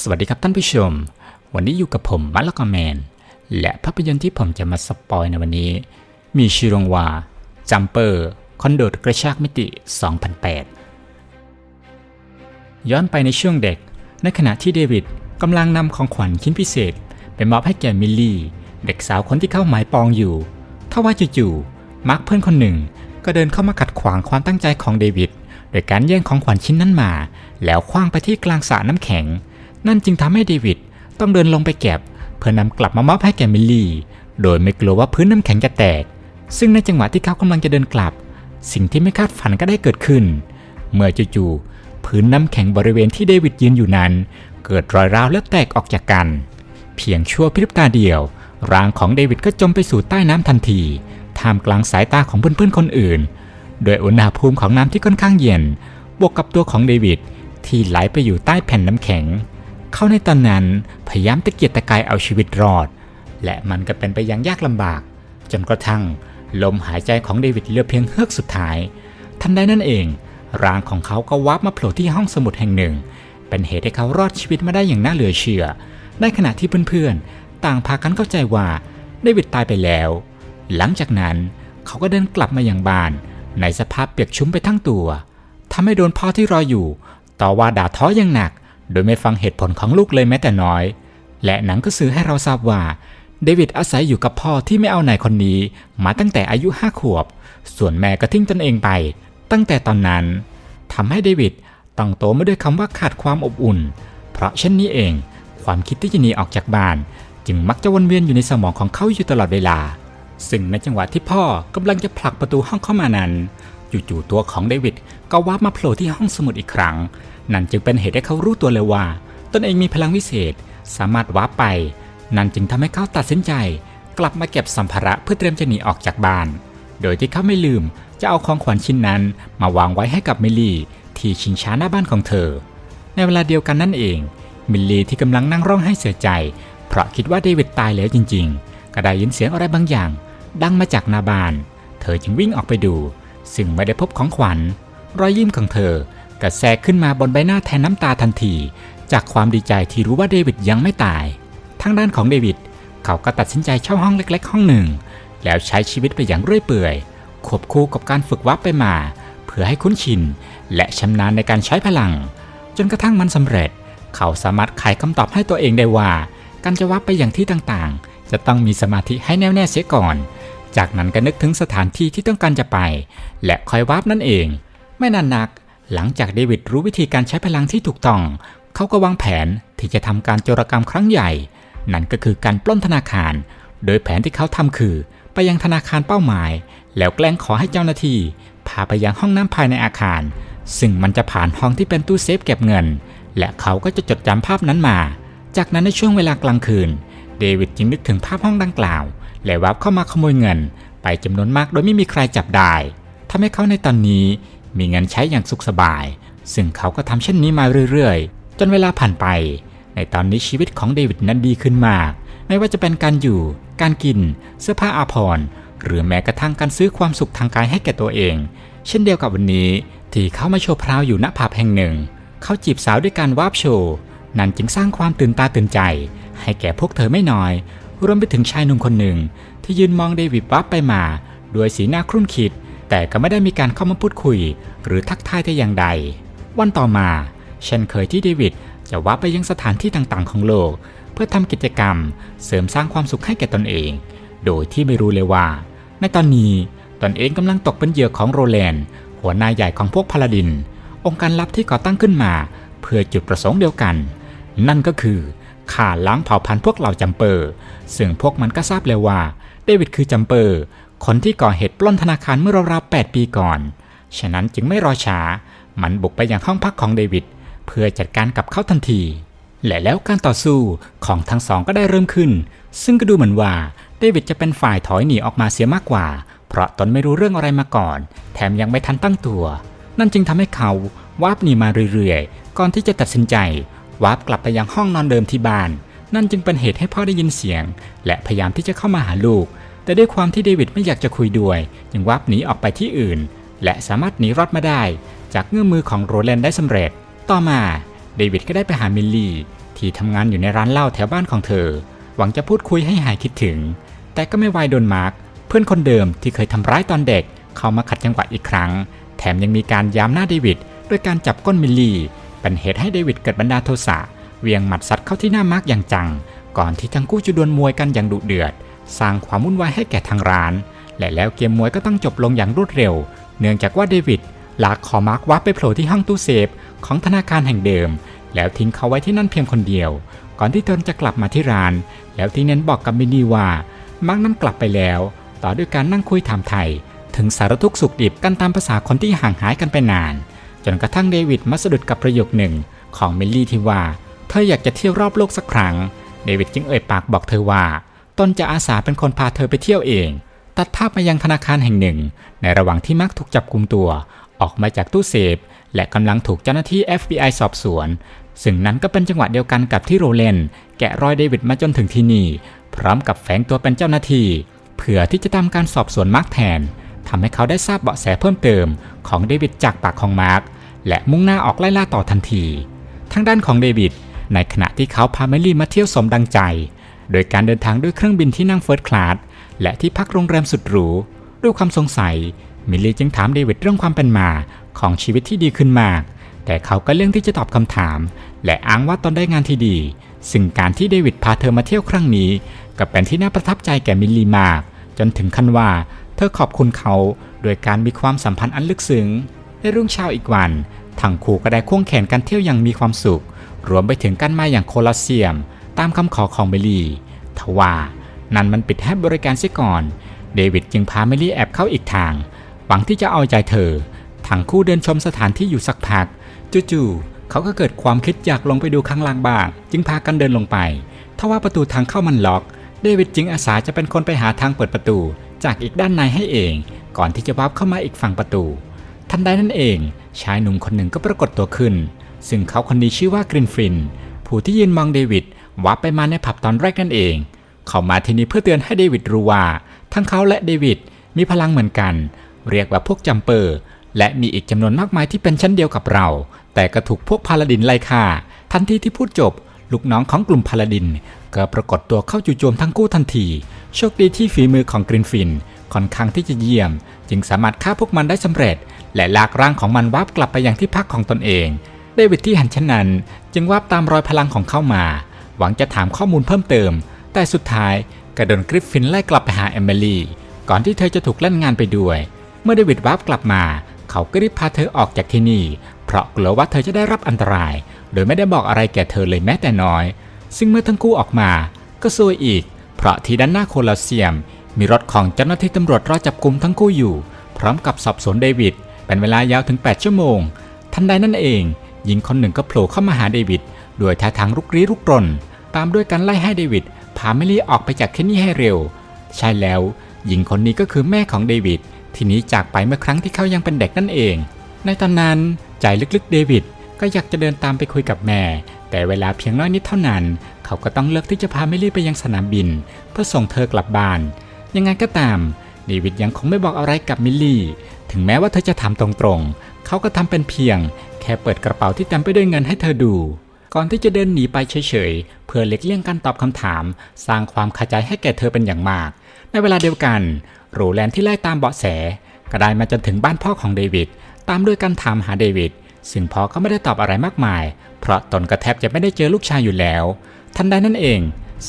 สวัสดีครับท่านผู้ชม วันนี้อยู่กับผมมัลลกอแมน และภาพยนตร์ที่ผมจะมาสปอยในวันนี้ มีชื่อเรื่องว่าจัมเปอร์คอนโดดกระชากมิติ 2008 ย้อนไปในช่วงเด็ก ในขณะที่เดวิดกำลังนำของขวัญชิ้นพิเศษ ไปมอบให้แก่มิลลี่ เด็กสาวคนที่เข้าหมายปองอยู่ทว่าจู่ๆมาร์คเพื่อนคนหนึ่ง ก็เดินเข้ามาขัดขวางความตั้งใจของเดวิดโดยการแย่งของขวัญชิ้นนั้นมา แล้วคว้างไปที่กลางสระน้ำแข็ง นั่นจึงทำให้เดวิดต้องเดินลงไปเก็บ เพื่อนำกลับมามอบให้แก่มิลลี่ โดยไม่กลัวว่าพื้นน้ำแข็งจะแตก ซึ่งในจังหวะที่เขากำลังจะเดินกลับ สิ่งที่ไม่คาดฝันก็ได้เกิดขึ้น เมื่อจู่ๆพื้นน้ำแข็งบริเวณที่เดวิดยืนอยู่นั้น เกิดรอยร้าวและแตกออกจากกัน เพียงชั่วพริบตาเดียว ร่างของเดวิดก็จมไปสู่ใต้น้ำทันที ท่ามกลางสายตาของเพื่อนๆคนอื่น โดยอุณหภูมิของน้ำที่ค่อนข้างเย็น บวกกับตัวของเดวิดที่ไหลไปอยู่ใต้แผ่นน้ำแข็ง เขาในตอนนั้นพยายามตะเกียกตะกายเอาชีวิตรอด และมันก็เป็นไปอย่างยากลำบาก จนกระทั่ง ลมหายใจของเดวิดเหลือเพียงเฮือกสุดท้าย ทันใดนั่นเอง ร่างของเขาก็วับมาโผล่ที่ห้องสมุดแห่งหนึ่ง เป็นเหตุให้เขารอดชีวิตมาได้อย่างน่าเหลือเชื่อ ในขณะที่เพื่อนๆ ต่างพากันเข้าใจว่าเดวิดตายไปแล้ว หลังจากนั้นเขาก็เดินกลับมาอย่างบ้าน ในสภาพเปียกชุ่มไปทั้งตัวทำให้โดนพ่อที่รออยู่ ต่อว่าด่าท้ออย่างหนัก โดยไม่ฟังเหตุผลของลูกเลยแม้แต่น้อย และหนังก็สื่อให้เราทราบว่า เดวิดอาศัยอยู่กับพ่อที่ไม่เอาไหนคนนี้ มาตั้งแต่อายุห้าขวบ ส่วนแม่ก็ทิ้งตนเองไป ตั้งแต่ตอนนั้นทำให้เดวิดต้องโตมาด้วยคำว่าขาดความอบอุ่น เพราะเช่นนี้เอง ความคิดที่จะหนีออกจากบ้าน จึงมักจะวนเวียนอยู่ในสมองของเขาอยู่ตลอดเวลา ซึ่งในจังหวะที่พ่อกำลังจะผลักประตูห้องเข้ามานั้น จู่ๆตัวของเดวิดก็วาร์ปมาโผล่ที่ห้องสมุดอีกครั้ง นั่นจึงเป็นเหตุให้เขารู้ตัวเลยว่า ตนเองมีพลังวิเศษ สามารถวาไป นั่นจึงทำให้เขาตัดสินใจ กลับมาเก็บสัมภาระเพื่อเตรียมจะหนีออกจากบ้าน โดยที่เขาไม่ลืมจะเอาของขวัญชิ้นนั้น มาวางไว้ให้กับมิลลี่ ที่ชิงช้าหน้าบ้านของเธอ ในเวลาเดียวกันนั่นเอง มิลลี่ที่กำลังนั่งร้องไห้เสียใจ เพราะคิดว่าเดวิดตายแล้วจริง ๆ ก็ได้ยินเสียงอะไรบางอย่าง ดังมาจากหน้าบ้าน เธอจึงวิ่งออกไปดู ซึ่งไม่ได้พบของขวัญรอยยิ้มของเธอ ก็แทรกขึ้นมาบนใบหน้าแทนน้ำตาทันที จากความดีใจที่รู้ว่าเดวิดยังไม่ตาย ทางด้านของเดวิดเขาก็ตัดสินใจเช่าห้องเล็ก ๆ ห้องหนึ่ง แล้วใช้ชีวิตไปอย่างเรื่อยเปื่อยควบคู่กับการฝึกวับไปมา เพื่อให้คุ้นชิน และชำนาญในการใช้พลัง จนกระทั่งมันสำเร็จ เขาสามารถไขคำตอบให้ตัวเองได้ว่า การจะวับไปอย่างที่ต่างๆ จะต้องมีสมาธิให้แน่วแน่เสียก่อน จากนั้นก็นึกถึงสถานที่ที่ต้องการจะไป และคอยวับนั่นเอง ไม่นานนัก หลังจากเดวิดรู้วิธีการใช้พลังที่ถูกต้อง เขาก็วางแผนที่จะทำการโจรกรรมครั้งใหญ่ นั่นก็คือการปล้นธนาคาร โดยแผนที่เขาทำคือ ไปยังธนาคารเป้าหมาย แล้วแกล้งขอให้เจ้าหน้าที่ พาไปยังห้องน้ำภายในอาคาร ซึ่งมันจะผ่านห้องที่เป็นตู้เซฟเก็บเงิน และเขาก็จะจดจำภาพนั้นมา จากนั้นในช่วงเวลากลางคืน เดวิดจึงนึกถึงภาพห้องดังกล่าว และวับเข้ามาขโมยเงิน ไปจำนวนมากโดยไม่มีใครจับได้ทำให้เขาในตอนนี้ มีเงินใช้อย่างสุขสบาย ซึ่งเขาก็ทำเช่นนี้มาเรื่อยๆ จนเวลาผ่านไป ในตอนนี้ชีวิตของเดวิดนั้นดีขึ้นมาก ไม่ว่าจะเป็นการอยู่ การกิน เสื้อผ้าอาภรณ์ หรือแม้กระทั่งการซื้อความสุขทางกายให้แก่ตัวเอง เช่นเดียวกับวันนี้ที่เขามาโชว์พราวอยู่ณผับแห่งหนึ่ง เขาจีบสาวด้วยการวาบโชว์ นั่นจึงสร้างความตื่นตาตื่นใจ ให้แก่พวกเธอไม่น้อย รวมไปถึงชายหนุ่มคนหนึ่ง ที่ยืนมองเดวิดวับไปมา ด้วยสีหน้าครุ่นคิด แต่ก็ไม่ได้มีการเข้ามาพูดคุย หรือทักทายแต่อย่างใด วันต่อมา เช่นเคยที่เดวิดจะวับไปยังสถานที่ต่างๆ ของโลก เพื่อทำกิจกรรม เสริมสร้างความสุขให้แก่ตนเอง โดยที่ไม่รู้เลยว่า ในตอนนี้ตนเองกำลังตกเป็นเหยื่อของโรแลนด์ หัวหน้าใหญ่ของพวกพาลาดิน องค์การลับที่ก่อตั้งขึ้นมา เพื่อจุดประสงค์เดียวกัน นั่นก็คือข่าล้างเผ่าพันธุ์พวกเหล่าจัมเปอร์ ซึ่งพวกมันก็ทราบเลยว่าเดวิดคือจัมเปอร์ คนที่ก่อเหตุปล้นธนาคารเมื่อราวๆ8ปีก่อน ฉะนั้นจึงไม่รอช้า มันบุกไปยังห้องพักของเดวิดเพื่อจัดการกับเขาทันที และแล้วการต่อสู้ของทั้งสองก็ได้เริ่มขึ้น ซึ่งก็ดูเหมือนว่าเดวิดจะเป็นฝ่ายถอยหนีออกมาเสียมากกว่า เพราะตนไม่รู้เรื่องอะไรมาก่อน แถมยังไม่ทันตั้งตัว นั่นจึงทำให้เขาวาบหนีมาเรื่อยๆ ก่อนที่จะตัดสินใจวาบกลับไปยังห้องนอนเดิมที่บ้าน นั่นจึงเป็นเหตุให้พ่อได้ยินเสียง และพยายามที่จะเข้ามาหาลูก แต่ด้วยความที่เดวิดไม่อยากจะคุยด้วยจึงวาบหนีออกไปที่อื่น และสามารถหนีรอดมาได้ จากเงื้อมือของโรแลนด์ได้สำเร็จ ต่อมาเดวิดก็ได้ไปหามิลลี่ ที่ทำงานอยู่ในร้านเหล้าแถวบ้านของเธอ หวังจะพูดคุยให้หายคิดถึง แต่ก็ไม่ไวโดนมาร์คเพื่อนคนเดิมที่เคยทำร้ายตอนเด็ก เข้ามาขัดจังหวะอีกครั้ง แถมยังมีการย้ำหน้าเดวิดด้วยการจับก้นมิลลี่ เป็นเหตุให้เดวิดเกิดบันดาโทสะเวียงหมัดซัดเข้าที่หน้ามาร์กอย่างจัง ก่อนที่ทั้งคู่จะดวลมวยกันอย่างดุเดือด สร้างความวุ่นวายให้แก่ทางร้าน และแล้วเกมมวยก็ต้องจบลงอย่างรวดเร็ว เนื่องจากว่าเดวิดลากคอมาร์กวับไปโผล่ที่ห้องตู้เซฟของธนาคารแห่งเดิม แล้วทิ้งเขาไว้ที่นั่นเพียงคนเดียว ก่อนที่ตนจะกลับมาที่ร้าน แล้วที่เน้นบอกกับมินนี่ว่ามาร์กนั้นกลับไปแล้ว ต่อด้วยการนั่งคุยถามไทยถึงสารทุกข์สุขดิบกันตามภาษาคนที่ห่างหายกันไปนาน จนกระทั่งเดวิดมาสะดุดกับประโยคหนึ่งของมิลลี่ที่ว่า เธออยากจะเที่ยวรอบโลกสักครั้ง เดวิดจึงเอ่ยปากบอกเธอว่า ตนจะอาสาเป็นคนพาเธอไปเที่ยวเอง ตัดภาพมายังธนาคารแห่งหนึ่ง ในระหว่างที่มาร์กถูกจับกุมตัว ออกมาจากตู้เซฟ และกำลังถูกเจ้าหน้าที่ FBI สอบสวน ซึ่งนั้นก็เป็นจังหวะเดียวกันกับที่โรเลน แกะรอยเดวิดมาจนถึงที่นี่ พร้อมกับแฝงตัวเป็นเจ้าหน้าที่ เพื่อที่จะทำการสอบสวนมาร์กแทนทำให้เขาได้ทราบเบาะแสเพิ่มเติม ของเดวิดจากปากของมาร์กและมุ่งหน้าออกไล่ล่าต่อทันที ทางด้านของเดวิดในขณะที่เขาพาเมลี่มาเที่ยวสมดังใจ โดยการเดินทางด้วยเครื่องบินที่นั่งเฟิร์สคลาสและที่พักโรงแรมสุดหรู ด้วยความสงสัย มิลลี่จึงถามเดวิดเรื่องความเป็นมาของชีวิตที่ดีขึ้นมาก แต่เขาก็เลี่ยงที่จะตอบคำถาม และอ้างว่าตนได้งานที่ดี ซึ่งการที่เดวิดพาเธอมาเที่ยวครั้งนี้ ก็เป็นที่น่าประทับใจแก่มิลลี่มาก จนถึงขั้นว่า เธอขอบคุณเขา โดยการมีความสัมพันธ์อันลึกซึ้งในรุ่งเช้าอีกวันทั้งคู่ก็ได้ควงแขนกันเที่ยวอย่างมีความสุข รวมไปถึงการมาอย่างโคลอสเซียม ตามคำขอของเมลี่ทว่านั่นมันปิดให้บริการเสียก่อน เดวิดจึงพาเมลี่แอบเข้าอีกทาง หวังที่จะเอาใจเธอ ทั้งคู่เดินชมสถานที่อยู่สักพัก จู่ๆเขาก็เกิดความคิดอยากลงไปดูข้างล่างบ้าง จึงพากันเดินลงไป ทว่าประตูทางเข้ามันล็อก เดวิดจึงอาสาจะเป็นคนไปหาทางเปิดประตู จากอีกด้านในให้เอง ก่อนที่จะวับเข้ามาอีกฝั่งประตู ทันใดนั่นเอง ชายหนุ่มคนหนึ่งก็ปรากฏตัวขึ้น ซึ่งเขาคนนี้ชื่อว่ากรินฟิน ผู้ที่ยืนมองเดวิด วับไปมาในผับตอนแรกนั่นเอง เขามาที่นี่เพื่อเตือนให้เดวิดรู้ว่า ทั้งเขาและเดวิดมีพลังเหมือนกัน เรียกว่าพวกจัมเปอร์ และมีอีกจำนวนมากมายที่เป็นชั้นเดียวกับเรา แต่ก็ถูกพวกพาลาดินไล่ฆ่า ทันทีที่พูดจบ ลูกน้องของกลุ่มพาลาดิน ก็ปรากฏตัวเข้าจู่โจมทั้งคู่ทันที โชคดีที่ฝีมือของกรินฟินค่อนข้างที่จะเยี่ยม จึงสามารถฆ่าพวกมันได้สำเร็จ และลากร่างของมันวับกลับไปยังที่พักของตนเองเดวิดที่ห็นเช่นนั้น จึงวับตามรอยพลังของเข้ามา วังจะถามข้อมูลเพิ่มเติม แต่สุดท้ายกระโดนกริฟฟินไล่กลับไปหาเอมิลี่ ก่อนที่เธอจะถูกเล่นงานไปด้วย เมื่อเดวิดวับกลับมา เขาก็รีบพาเธอออกจากที่นี่ เพราะกลัวว่าเธอจะได้รับอันตราย โดยไม่ได้บอกอะไรแก่เธอเลยแม้แต่น้อย ซึ่งเมื่อทั้งคู่ออกมา ก็ซวยอีก เพราะที่ด้านหน้าโคลอสเซียม มีรถของเจ้าหน้าที่ตำรวจรอจับกลุ่มทั้งคู่อยู่ พร้อมกับสอบสวนเดวิด เป็นเวลายาวถึง 8 ชั่วโมง ทันใดนั่นเอง หญิงคนหนึ่งก็โผล่เข้ามาหาเดวิด ด้วยท่าทางรุกรี้รุกรน ตามด้วยการไล่ให้เดวิดพาเมลี่ออกไปจากที่นี่ให้เร็ว ใช่แล้ว หญิงคนนี้ก็คือแม่ของเดวิดที่นี้จากไปเมื่อครั้งที่เขายังเป็นเด็กนั่นเอง ในตอนนั้นใจลึกๆเดวิดก็อยากจะเดินตามไปคุยกับแม่ แต่เวลาเพียงน้อยนิดเท่านั้น เขาก็ต้องเลือกที่จะพาเมลี่ไปยังสนามบิน เพื่อส่งเธอกลับบ้าน ยังไงก็ตามเดวิดยังคงไม่บอกอะไรกับมิลลี่ ถึงแม้ว่าเธอจะถามตรงๆ เขาก็ทำเป็นเพียง แค่เปิดกระเป๋าที่เต็มไปด้วยเงินให้เธอดู ก่อนที่จะเดินหนีไปเฉยๆ เพื่อเล็กเลี่ยงการตอบคำถาม สร้างความขัดใจให้แก่เธอเป็นอย่างมาก ในเวลาเดียวกัน โรแลนด์ที่ไล่ตามเบาะแส ก็ได้มาจนถึงบ้านพ่อของเดวิดตามด้วยการถามหาเดวิดซึ่งพ่อก็ไม่ได้ตอบอะไรมากมาย เพราะตนก็แทบจะไม่ได้เจอลูกชายอยู่แล้ว ทันใดนั่นเอง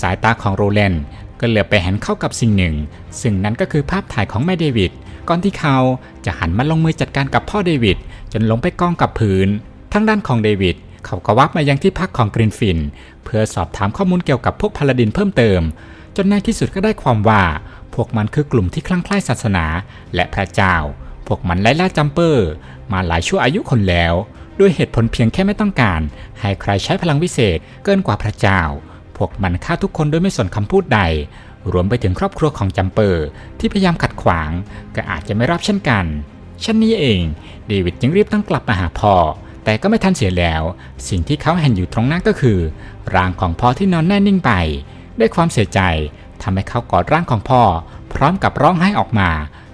สายตาของโรแลนด์ก็เหลือบไปเห็นเข้ากับสิ่งหนึ่ง ซึ่งนั้นก็คือภาพถ่ายของแม่เดวิดก่อนที่เขาจะหันมาลงมือจัดการกับพ่อเดวิดจนลงไปกองกับพื้นทั้งด้านของเดวิด เขาก็วับมายังที่พักของกรินฟิน เพื่อสอบถามข้อมูลเกี่ยวกับพวกพาลาดินเพิ่มเติม จนในที่สุดก็ได้ความว่า พวกมันคือกลุ่มที่คลั่งไคล้ศาสนา และพระเจ้า พวกมันไล่ล่าจัมเปอร์ มาหลายชั่วอายุคนแล้ว ด้วยเหตุผลเพียงแค่ไม่ต้องการ ให้ใครใช้พลังวิเศษเกินกว่าพระเจ้า พวกมันฆ่าทุกคนโดยไม่สนคำพูดใดรวมไปถึงครอบครัวของจัมเปอร์ ที่พยายามขัดขวาง ก็อาจจะไม่รับเช่นกันเช่นนี้เอง เดวิดจึงรีบต้องกลับมาหาพ่อ แต่ก็ไม่ทันเสียแล้ว สิ่งที่เขาเห็นอยู่ตรงหน้าก็คือ ร่างของพ่อที่นอนแน่นิ่งไป ด้วยความเสียใจทำให้เขากอดร่างของพ่อ พร้อมกับร้องไห้ออกมา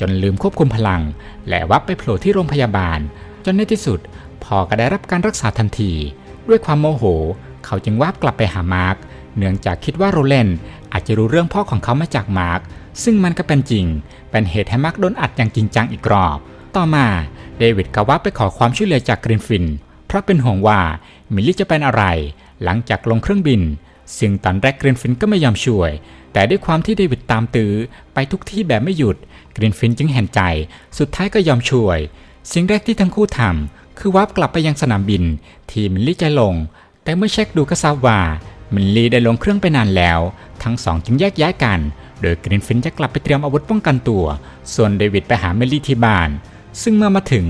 จนลืมควบคุมพลัง และวับไปโผล่ที่โรงพยาบาล จนในที่สุดพ่อก็ได้รับการรักษาทันที ด้วยความโมโห เขาจึงวาบกลับไปหามาร์กเนื่องจากคิดว่าโรเลนอาจจะรู้เรื่องพ่อของเขามาจากมาร์กซึ่งมันก็เป็นจริง เป็นเหตุให้มาร์กโดนอัดอย่างจริงจังอีกรอบ ต่อมา เดวิดก็วาบไปขอความช่วยเหลือจากกรีนฟิน เพราะเป็นห่วงว่ามิลลี่จะเป็นอะไร หลังจากลงเครื่องบิน ซึ่งตอนแรกกรีนฟินก็ไม่ยอมช่วย แต่ด้วยความที่เดวิดตามตื้อไปทุกที่แบบไม่หยุดกรีนฟินจึงเห็นใจ สุดท้ายก็ยอมช่วย สิ่งแรกที่ทั้งคู่ทำคือวาร์ปกลับไปยังสนามบิน ที่มิลลี่จะลง แต่เมื่อเช็คดูก็ทราบว่ามิลลี่ได้ลงเครื่องไปนานแล้ว ทั้งสองจึงแยกย้ายกัน โดยกรีนฟินจะกลับไปเตรียมอาวุธป้องกันตัว ส่วนเดวิดไปหามิลลี่ที่บ้าน ซึ่งเมื่อมาถึง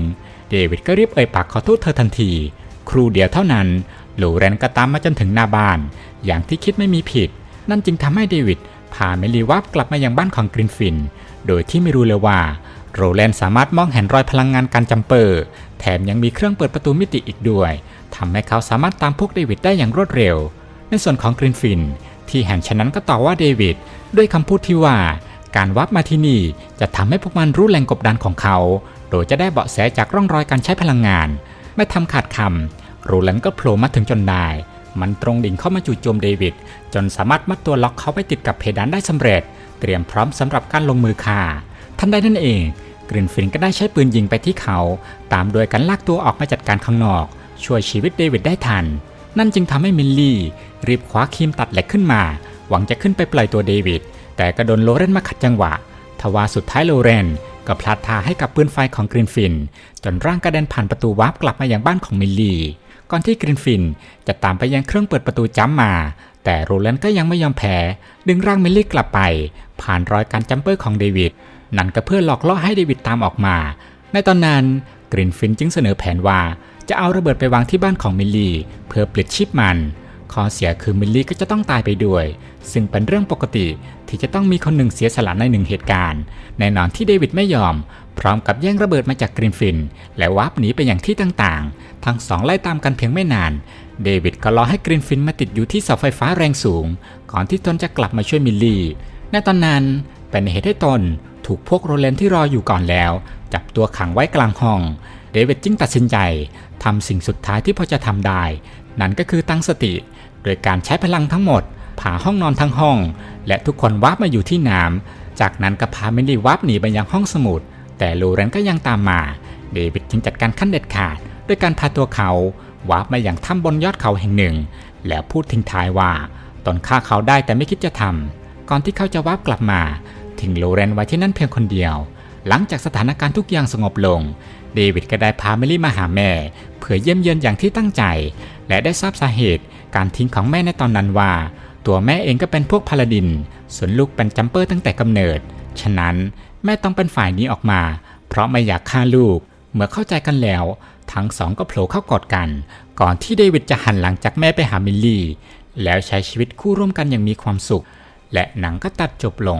เดวิดก็รีบเอ่ยปากขอโทษเธอทันที ครูเดียวเท่านั้นโลเรนก็ตามมาจนถึงหน้าบ้าน อย่างที่คิดไม่มีผิด นั่นจึงทำให้เดวิดพาเมลีวับกลับมายังบ้านของกรีนฟิน โดยที่ไม่รู้เลยว่าโรแลนสามารถมองเห็นรอยพลังงานการจัมเปอร์ แถมยังมีเครื่องเปิดประตูมิติอีกด้วยทำให้เขาสามารถตามพวกเดวิดได้อย่างรวดเร็ว ในส่วนของกรีนฟิน ที่เห็นฉะนั้นก็ต่อว่าเดวิดด้วยคำพูดที่ว่า การวับมาที่นี่จะทำให้พวกมันรู้แหล่งกบดานของเขา โดยจะได้เบาะแสจากร่องรอยการใช้พลังงาน ไม่ทำขาดคำโรแลนก็โผล่มาถึงจนได้ มันตรงดิ่งเข้ามาจู่โจมเดวิดจนสามารถมัดตัวล็อกเขาไปติดกับเพดานได้สำเร็จ เตรียมพร้อมสำหรับการลงมือฆ่าทันใดนั่นเองกรินฟินก็ได้ใช้ปืนยิงไปที่เขา ตามโดยการลากตัวออกมาจัดการข้างนอก ช่วยชีวิตเดวิดได้ทัน นั่นจึงทำให้มิลลี่ รีบคว้าครีมตัดเหล็กขึ้นมา หวังจะขึ้นไปปล่อยตัวเดวิด แต่ก็โดนโลเรนมาขัดจังหวะ ทว่าสุดท้ายโลเรน ก็พลาดทาให้กับปืนไฟของกรินฟิน จนร่างกระเด็นผ่านประตูวาร์ปกลับมายังบ้านของมิลลี่ ก่อนที่กรินฟินจะตามไปยังเครื่องเปิดประตูจ้ำมา แต่โรแลนด์ก็ยังไม่ยอมแพ้ ดึงร่างมิลลี่กลับไป ผ่านรอยการจัมเปอร์ของเดวิดนั่นก็เพื่อหลอกล่อให้เดวิดตามออกมา ในตอนนั้นกรินฟินจึงเสนอแผนว่าจะเอาระเบิดไปวางที่บ้านของมิลลี่ เพื่อปลิดชีพมัน ข้อเสียคือมิลลี่ก็จะต้องตายไปด้วย ซึ่งเป็นเรื่องปกติที่จะต้องมีคนหนึ่งเสียสละในหนึ่งเหตุการณ์แน่นอนที่เดวิดไม่ยอม พร้อมกับแย่งระเบิดมาจากกรินฟิน และวาร์ปหนีไปอย่างที่ต่างๆ ทั้งสองไล่ตามกันเพียงไม่นาน เดวิดก็รอให้กรินฟินมาติดอยู่ที่เสาไฟฟ้าแรงสูง ก่อนที่ตนจะกลับมาช่วยมิลลี่ในตอนนั้นเป็นเหตุให้ตนถูกพวกโรเลนที่รออยู่ก่อนแล้ว จับตัวขังไว้กลางห้อง เดวิดจึงตัดสินใจทำสิ่งสุดท้ายที่พอจะทำได้ นั่นก็คือตั้งสติ โดยการใช้พลังทั้งหมด ผ่าห้องนอนทั้งห้อง และทุกคนวาร์ปมาอยู่ที่น้ำจากนั้นก็พาเมลลี่วาร์ปหนีไปยังห้องสมุด แต่โลเรนก็ยังตามมา เดวิดจึงจัดการขั้นเด็ดขาดด้วยการพาตัวเขาวาร์ปมาอย่างถ้ำบนยอดเขาแห่งหนึ่ง แล้วพูดทิ้งท้ายว่าตนฆ่าเขาได้แต่ไม่คิดจะทำก่อนที่เขาจะวาร์ปกลับมาทิ้งโลเรนไว้ที่นั่นเพียงคนเดียว หลังจากสถานการณ์ทุกอย่างสงบลง เดวิดก็ได้พาเมลี่มาหาแม่ เพื่อเยี่ยมเยือนอย่างที่ตั้งใจ และได้ทราบสาเหตุ การทิ้งของแม่ในตอนนั้นว่า ตัวแม่เองก็เป็นพวกพาลาดิน ส่วนลูกเป็นจัมเปอร์ตั้งแต่กำเนิด ฉะนั้นแม่ต้องเป็นฝ่ายนี้ออกมา เพราะไม่อยากฆ่าลูก เมื่อเข้าใจกันแล้ว ทั้งสองก็โผล่เข้ากอดกัน ก่อนที่เดวิดจะหันหลังจากแม่ไปหามิลลี่ แล้วใช้ชีวิตคู่ร่วมกันอย่างมีความสุข และหนังก็ตัดจบลง